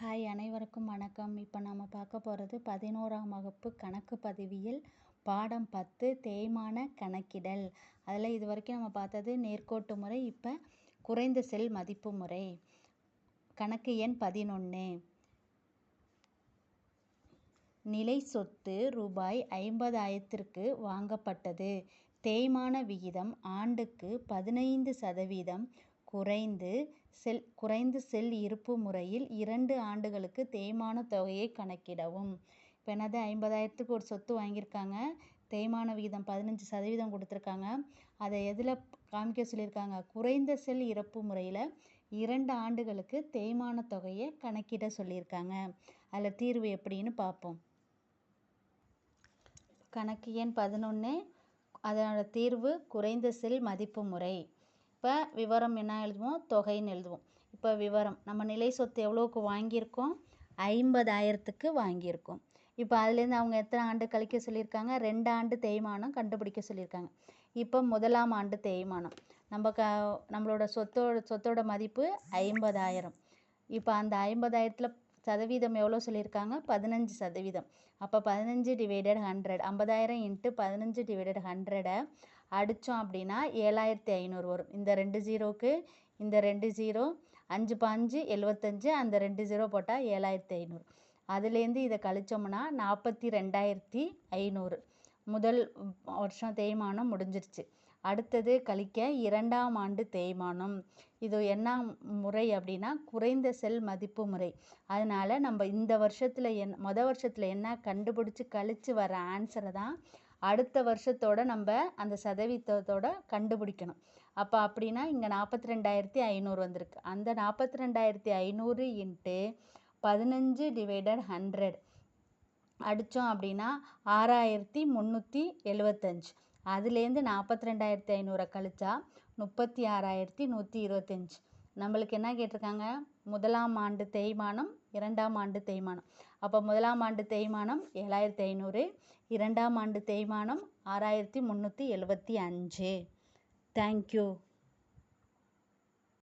Hi அனைவருக்கும் வணக்கம். இப்போ நம்ம பார்க்க போகிறது பதினோராம் வகுப்பு கணக்கு பதிவியல் பாடம் பத்து தேய்மான கணக்கிடல். அதில் இது வரைக்கும் நம்ம பார்த்தது நேர்கோட்டு முறை இப்போ குறைந்த செல் மதிப்பு முறை. கணக்கு எண் பதினொன்று நிலை சொத்து ரூபாய் ஐம்பதாயிரத்திற்கு வாங்கப்பட்டது. தேய்மான விகிதம் ஆண்டுக்கு பதினைந்து சதவீதம் குறைந்து செல் குறைந்து செல் இருப்பு முறையில் இரண்டு ஆண்டுகளுக்கு தேய்மான தொகையை கணக்கிடவும். இப்போ என்னது ஐம்பதாயிரத்துக்கு ஒரு சொத்து வாங்கியிருக்காங்க. தேய்மான விகிதம் பதினஞ்சு சதவீதம் கொடுத்துருக்காங்க. அதை எதில் காமிக்க சொல்லியிருக்காங்க? குறைந்த செல் இறப்பு முறையில் இரண்டு ஆண்டுகளுக்கு தேய்மான தொகையை கணக்கிட சொல்லியிருக்காங்க. அதில் தீர்வு எப்படின்னு பார்ப்போம். கணக்கு எண் பதினொன்று அதனோட தீர்வு குறைந்த செல் மதிப்பு முறை. இப்போ விவரம் என்ன எழுதுவோம்? தொகைன்னு எழுதுவோம். இப்போ விவரம் நம்ம நிலை சொத்து எவ்வளோக்கு வாங்கியிருக்கோம்? ஐம்பதாயிரத்துக்கு வாங்கியிருக்கோம். இப்போ அதுலேருந்து அவங்க எத்தனை ஆண்டு கழிக்க சொல்லியிருக்காங்க? ரெண்டு ஆண்டு தேய்மானம் கண்டுபிடிக்க சொல்லியிருக்காங்க. இப்போ முதலாம் ஆண்டு தேய்மானம். நம்ம க நம்மளோட சொத்தோட சொத்தோட மதிப்பு ஐம்பதாயிரம். இப்போ அந்த ஐம்பதாயிரத்தில் சதவீதம் எவ்வளோ சொல்லியிருக்காங்க? பதினஞ்சு சதவீதம். அப்போ பதினஞ்சு டிவைடட் ஹண்ட்ரட் ஐம்பதாயிரம் இன்ட்டு பதினஞ்சு டிவைடட் ஹண்ட்ரடை அடித்தோம் அப்படின்னா ஏழாயிரத்தி ஐநூறு வரும். இந்த ரெண்டு ஜீரோவுக்கு இந்த ரெண்டு ஜீரோ அஞ்சு பாஞ்சு எழுவத்தஞ்சு அந்த ரெண்டு ஜீரோ போட்டால் ஏழாயிரத்தி ஐநூறு. அதுலேருந்து இதை கழித்தோம்னா நாற்பத்தி ரெண்டாயிரத்தி ஐநூறு. முதல் வருஷம் தேய்மானம் முடிஞ்சிருச்சு. அடுத்தது கழிக்க இரண்டாம் ஆண்டு தேய்மானம். இது என்ன முறை அப்படின்னா குறைந்த செல் மதிப்பு முறை. அதனால் நம்ம இந்த வருஷத்தில் என் மொதல் வருஷத்தில் என்ன கண்டுபிடிச்சி கழித்து வர ஆன்சரை தான் அடுத்த வருஷத்தோட நம்ம அந்த சதவீதத்தோட கண்டுபிடிக்கணும். அப்போ அப்படின்னா இங்கே நாற்பத்தி ரெண்டாயிரத்தி ஐநூறு வந்திருக்கு. அந்த நாற்பத்தி ரெண்டாயிரத்தி ஐநூறு இன்ட்டு பதினஞ்சு டிவைடட் ஹண்ட்ரட் அடித்தோம் அப்படின்னா ஆறாயிரத்தி முந்நூற்றி எழுவத்தஞ்சு. அதுலேருந்து நாற்பத்தி ரெண்டாயிரத்தி ஐநூறை கழிச்சா முப்பத்தி ஆறாயிரத்தி நூற்றி இருபத்தஞ்சி. நம்மளுக்கு என்ன கேட்டிருக்காங்க? முதலாம் ஆண்டு தேய்மானம் இரண்டாம் ஆண்டு தேய்மானம். அப்போ முதலாம் ஆண்டு தேய்மானம் ஏழாயிரத்தி ஐநூறு இரண்டாம் ஆண்டு தேய்மானம் ஆறாயிரத்தி முந்நூற்றி எழுபத்தி அஞ்சு. தேங்க்யூ